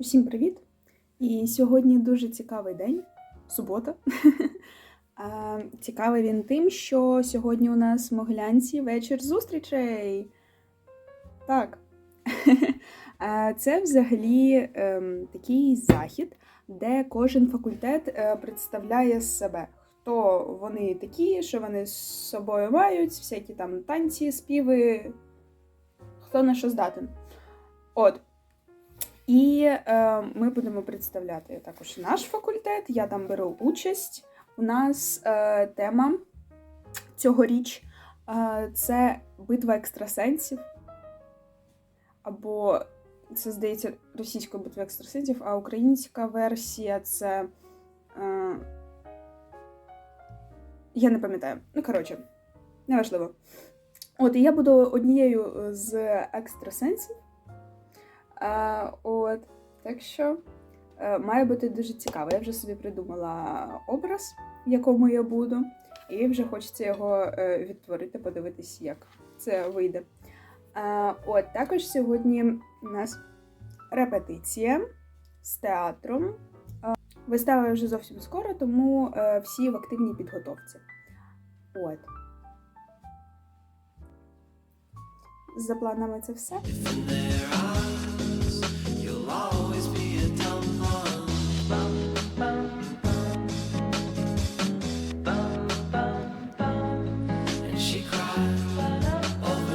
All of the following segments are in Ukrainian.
Усім привіт! І сьогодні дуже цікавий день, субота. Цікавий він тим, що сьогодні у нас в Могилянці вечір зустрічей. Так. Це взагалі ем, такий захід, де кожен факультет е, представляє себе. Хто вони такі, що вони з собою мають, всякі там танці, співи, хто на що здатен. От. І е, ми будемо представляти також наш факультет. Я там беру участь. У нас е, тема цьогоріч е, це битва екстрасенсів. Або це, здається, російська битва екстрасенсів, а українська версія це. Е, я не пам'ятаю. Ну, коротше, неважливо. От, і я буду однією з екстрасенсів. А, от, так що е, має бути дуже цікаво. Я вже собі придумала образ, в якому я буду, і вже хочеться його е, відтворити, подивитись, як це вийде. А, от, також сьогодні у нас репетиція з театром. А, Вистава вже зовсім скоро, тому е, всі в активній підготовці. От. За планами це все.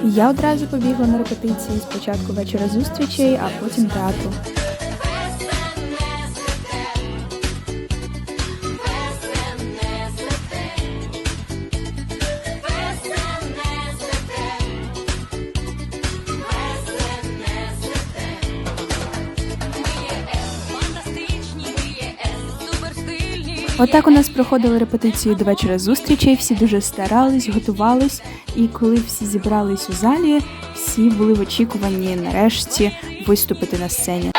Я одразу побігла на репетиції спочатку вечора зустрічей, а потім театру. Отак у нас проходили репетиції до вечора зустрічей. Всі дуже старались, готувались, і коли всі зібрались у залі, всі були в очікуванні нарешті виступити на сцені.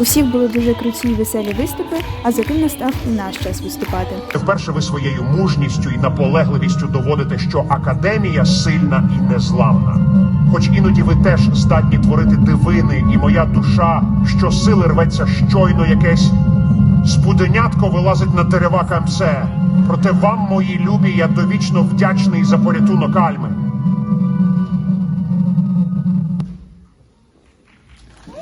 У були дуже круті і веселі виступи, а затим настав і наш час виступати. Вперше ви своєю мужністю і наполегливістю доводите, що академія сильна і незламна. Хоч іноді ви теж здатні творити дивини, і моя душа, що сили рветься щойно якесь спуденятко вилазить на дерева камце. Проте вам, мої любі, я довічно вдячний за порятунок Альми.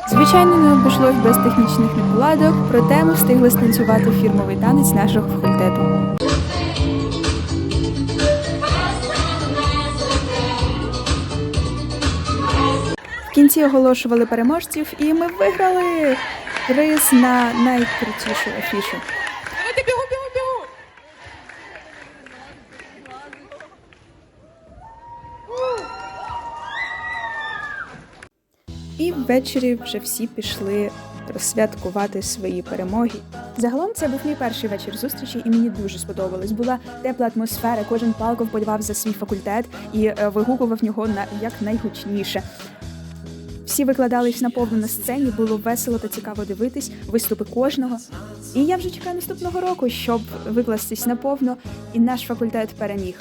Звичайно, не обійшлось без технічних неполадок, проте ми встигли станцювати фірмовий танець нашого факультету. В кінці оголошували переможців, і ми виграли приз на найкрутішу афішу. І ввечері вже всі пішли розсвяткувати свої перемоги. Загалом це був мій перший вечір зустрічі, і мені дуже сподобалось. Була тепла атмосфера, кожен палко вболівав за свій факультет і е, вигукував нього на як найгучніше. Всі викладались наповну на сцені, було весело та цікаво дивитись, виступи кожного. І я вже чекаю наступного року, щоб викластись наповно, і наш факультет переміг.